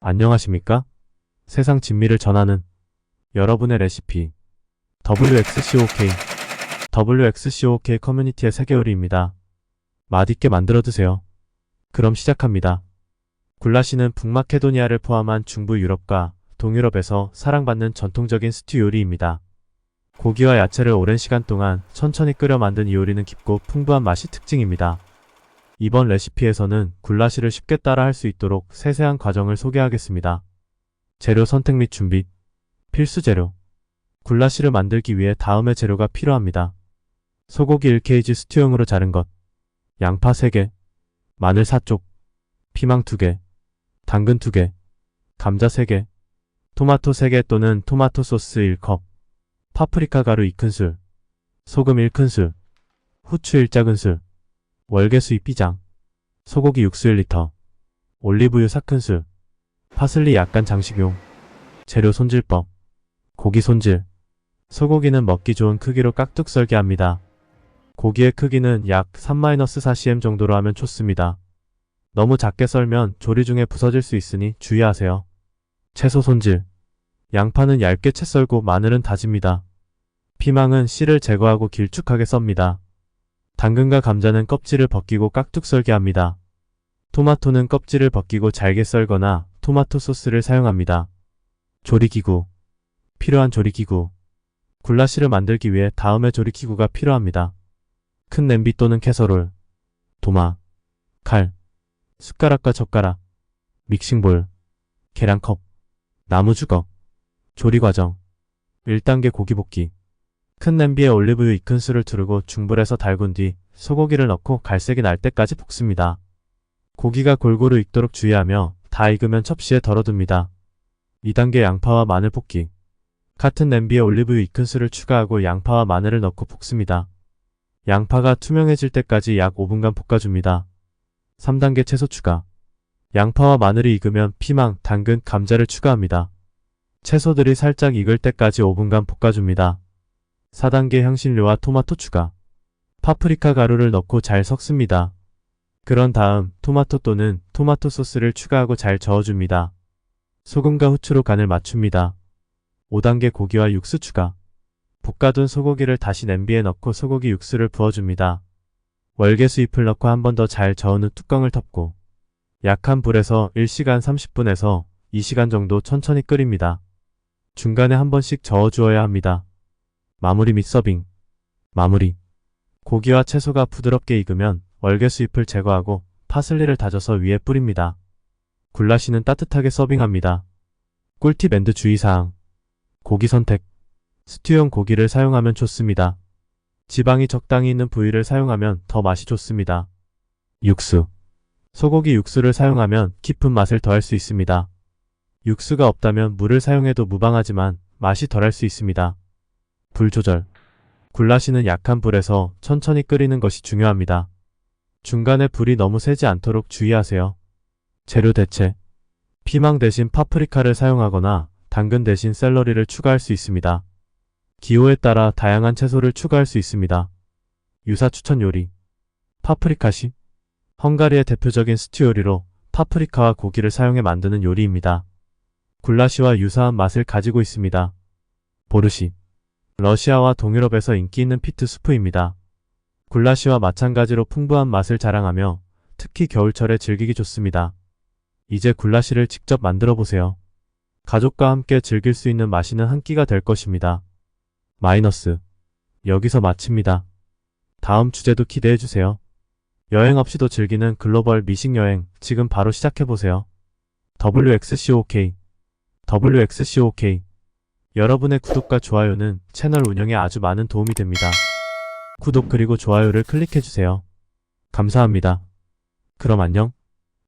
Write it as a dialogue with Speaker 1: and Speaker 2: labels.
Speaker 1: 안녕하십니까? 세상 진미를 전하는 여러분의 레시피 WXCOK WXCOK 커뮤니티의 세계 요리입니다. 맛있게 만들어 드세요. 그럼 시작합니다. 굴라시는 북마케도니아를 포함한 중부 유럽과 동유럽에서 사랑받는 전통적인 스튜 요리입니다. 고기와 야채를 오랜 시간 동안 천천히 끓여 만든 이 요리는 깊고 풍부한 맛이 특징입니다. 이번 레시피에서는 굴라시를 쉽게 따라 할 수 있도록 세세한 과정을 소개하겠습니다. 재료 선택 및 준비. 필수 재료. 굴라시를 만들기 위해 다음의 재료가 필요합니다. 소고기 1kg 스튜용으로 자른 것. 양파 3개. 마늘 4쪽. 피망 2개. 당근 2개. 감자 3개. 토마토 3개 또는 토마토 소스 1컵. 파프리카 가루 2큰술. 소금 1큰술. 후추 1작은술. 월계 수잎 비장, 소고기 육수 1리터, 올리브유 4큰술, 파슬리 약간 장식용, 재료 손질법, 고기 손질, 소고기는 먹기 좋은 크기로 깍둑 썰게 합니다. 고기의 크기는 약 3-4cm 정도로 하면 좋습니다. 너무 작게 썰면 조리 중에 부서질 수 있으니 주의하세요. 채소 손질, 양파는 얇게 채 썰고 마늘은 다집니다. 피망은 씨를 제거하고 길쭉하게 썹니다. 당근과 감자는 껍질을 벗기고 깍둑 썰게 합니다. 토마토는 껍질을 벗기고 잘게 썰거나 토마토 소스를 사용합니다. 조리기구. 필요한 조리기구. 굴라시를 만들기 위해 다음의 조리기구가 필요합니다. 큰 냄비 또는 캐서롤. 도마. 칼. 숟가락과 젓가락. 믹싱볼. 계량컵. 나무 주걱. 조리 과정. 1단계 고기 볶기 큰 냄비에 올리브유 2큰술을 두르고 중불에서 달군 뒤 소고기를 넣고 갈색이 날 때까지 볶습니다. 고기가 골고루 익도록 주의하며 다 익으면 첩시에 덜어둡니다. 2단계 양파와 마늘 볶기 같은 냄비에 올리브유 2큰술을 추가하고 양파와 마늘을 넣고 볶습니다. 양파가 투명해질 때까지 약 5분간 볶아줍니다. 3단계 채소 추가 양파와 마늘이 익으면 피망, 당근, 감자를 추가합니다. 채소들이 살짝 익을 때까지 5분간 볶아줍니다. 4단계 향신료와 토마토 추가. 파프리카 가루를 넣고 잘 섞습니다. 그런 다음 토마토 또는 토마토 소스를 추가하고 잘 저어줍니다. 소금과 후추로 간을 맞춥니다. 5단계 고기와 육수 추가. 볶아둔 소고기를 다시 냄비에 넣고 소고기 육수를 부어줍니다. 월계수 잎을 넣고 한 번 더 잘 저은 후 뚜껑을 덮고 약한 불에서 1시간 30분에서 2시간 정도 천천히 끓입니다. 중간에 한 번씩 저어 주어야 합니다. 마무리 및 서빙. 마무리. 고기와 채소가 부드럽게 익으면 월계수 잎을 제거하고 파슬리를 다져서 위에 뿌립니다. 굴라시는 따뜻하게 서빙합니다. 꿀팁 앤드 주의사항. 고기 선택. 스튜용 고기를 사용하면 좋습니다. 지방이 적당히 있는 부위를 사용하면 더 맛이 좋습니다. 육수. 소고기 육수를 사용하면 깊은 맛을 더할 수 있습니다. 육수가 없다면 물을 사용해도 무방하지만 맛이 덜할 수 있습니다. 불 조절. 굴라시는 약한 불에서 천천히 끓이는 것이 중요합니다. 중간에 불이 너무 세지 않도록 주의하세요. 재료 대체. 피망 대신 파프리카를 사용하거나 당근 대신 샐러리를 추가할 수 있습니다. 기호에 따라 다양한 채소를 추가할 수 있습니다. 유사 추천 요리. 파프리카시. 헝가리의 대표적인 스튜 요리로 파프리카와 고기를 사용해 만드는 요리입니다. 굴라시와 유사한 맛을 가지고 있습니다. 보르시. 러시아와 동유럽에서 인기 있는 피트 수프입니다. 굴라시와 마찬가지로 풍부한 맛을 자랑하며 특히 겨울철에 즐기기 좋습니다. 이제 굴라시를 직접 만들어 보세요. 가족과 함께 즐길 수 있는 맛있는 한 끼가 될 것입니다. 마이너스. 여기서 마칩니다. 다음 주제도 기대해 주세요. 여행 없이도 즐기는 글로벌 미식 여행 지금 바로 시작해 보세요. WXCOK WXCOK 여러분의 구독과 좋아요는 채널 운영에 아주 많은 도움이 됩니다. 구독 그리고 좋아요를 클릭해주세요. 감사합니다. 그럼 안녕.